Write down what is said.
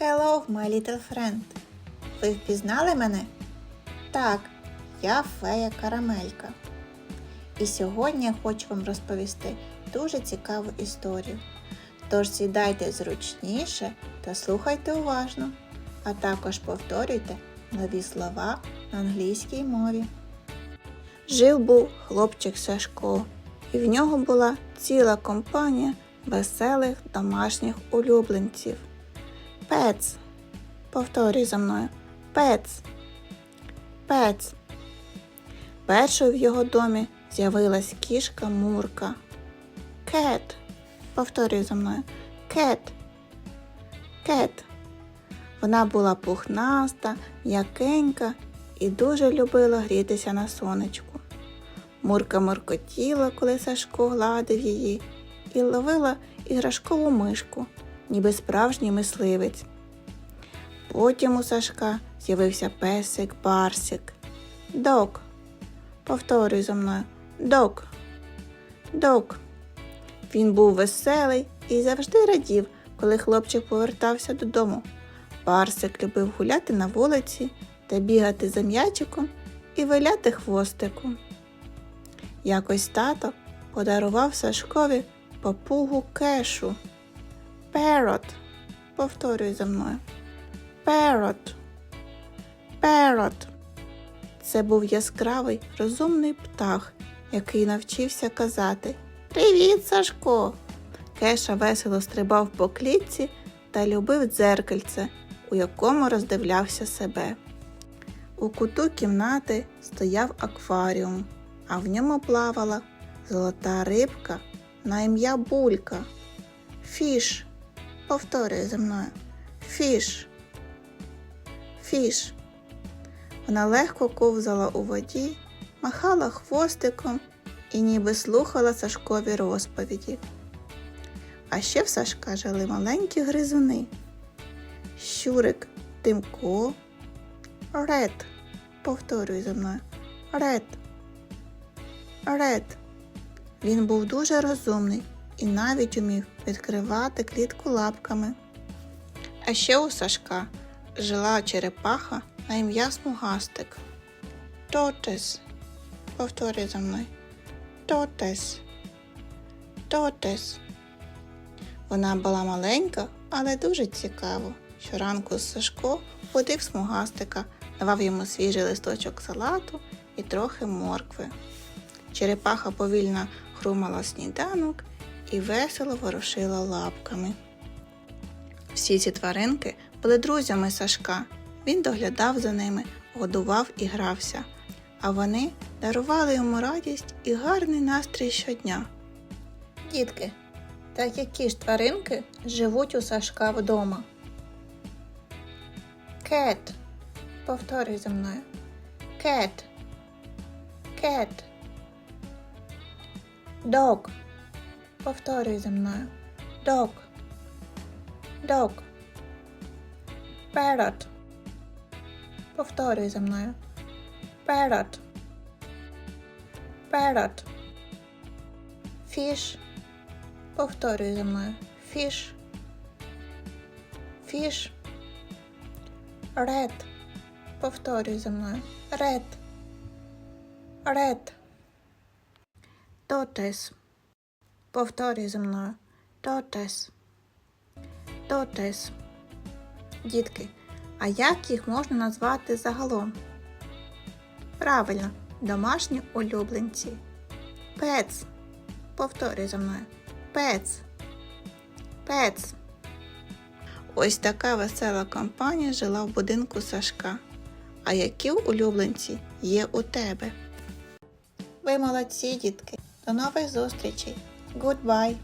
Hello, my little friend. Ви впізнали мене? Так, я фея Карамелька. І сьогодні я хочу вам розповісти дуже цікаву історію. Тож сідайте зручніше та слухайте уважно, а також повторюйте нові слова на англійській мові. Жив був хлопчик Сашко, і в нього була ціла компанія веселих домашніх улюбленців. Пец. Повторюй за мною. Пец. Пец. Першою в його домі з'явилась кішка Мурка. Кет. Повторюй за мною. Кет. Кет. Вона була пухнаста, м'якенька і дуже любила грітися на сонечку. Мурка моркотіла, коли Сашко гладив її, і ловила іграшкову мишку, ніби справжній мисливець. Потім у Сашка з'явився песик Барсик. Док. Повторюй за мною. Док. Док. Він був веселий і завжди радів, коли хлопчик повертався додому. Барсик любив гуляти на вулиці та бігати за м'ячиком і виляти хвостиком. Якось тато подарував Сашкові папугу кешу. Парот. Повторюй за мною. Парот. Парот. Це був яскравий, розумний птах, який навчився казати Привіт, Сашко! Кеша весело стрибав по клітці та любив дзеркальце, у якому роздивлявся себе. У куту кімнати стояв акваріум, а в ньому плавала золота рибка на ім'я Булька. Фіш. Повторюй за мною. Фіш. Фіш. Вона легко ковзала у воді, махала хвостиком і ніби слухала Сашкові розповіді. А ще в Сашка жили маленькі гризуни. Щурик Тимко. Ред. Повторюй за мною. Ред. Ред. Він був дуже розумний і навіть умів відкривати клітку лапками. А ще у Сашка жила черепаха на ім'я Смугастик. Тотес. Повторюй за мною. Тотес. Тотес. Вона була маленька, але дуже цікаво. Щоранку Сашко водив смугастика, давав йому свіжий листочок салату і трохи моркви. Черепаха повільно хрумала сніданок і весело ворушила лапками. Всі ці тваринки були друзями Сашка. Він доглядав за ними, годував і грався, а вони дарували йому радість і гарний настрій щодня. Дітки, так які ж тваринки живуть у Сашка вдома? Кет. Повторюй за мною. Кет. Кет. Дог. Повторюй за мною. Дог. Дог. Parrot. Повторюй за мною. Parrot. Parrot. Fish. Повторюй за мною. Fish. Fish. Red. Повторюй за мною. Red. Red. Tortoise. Повторюй за мною. Tortoise. Tortoise. Дітки, а як їх можна назвати загалом? Правильно, домашні улюбленці. Pets. Повторюй за мною. Pets. Pets. Ось така весела компанія жила в будинку Сашка. А які улюбленці є у тебе? Ви молодці, дітки. До нових зустрічей. Goodbye.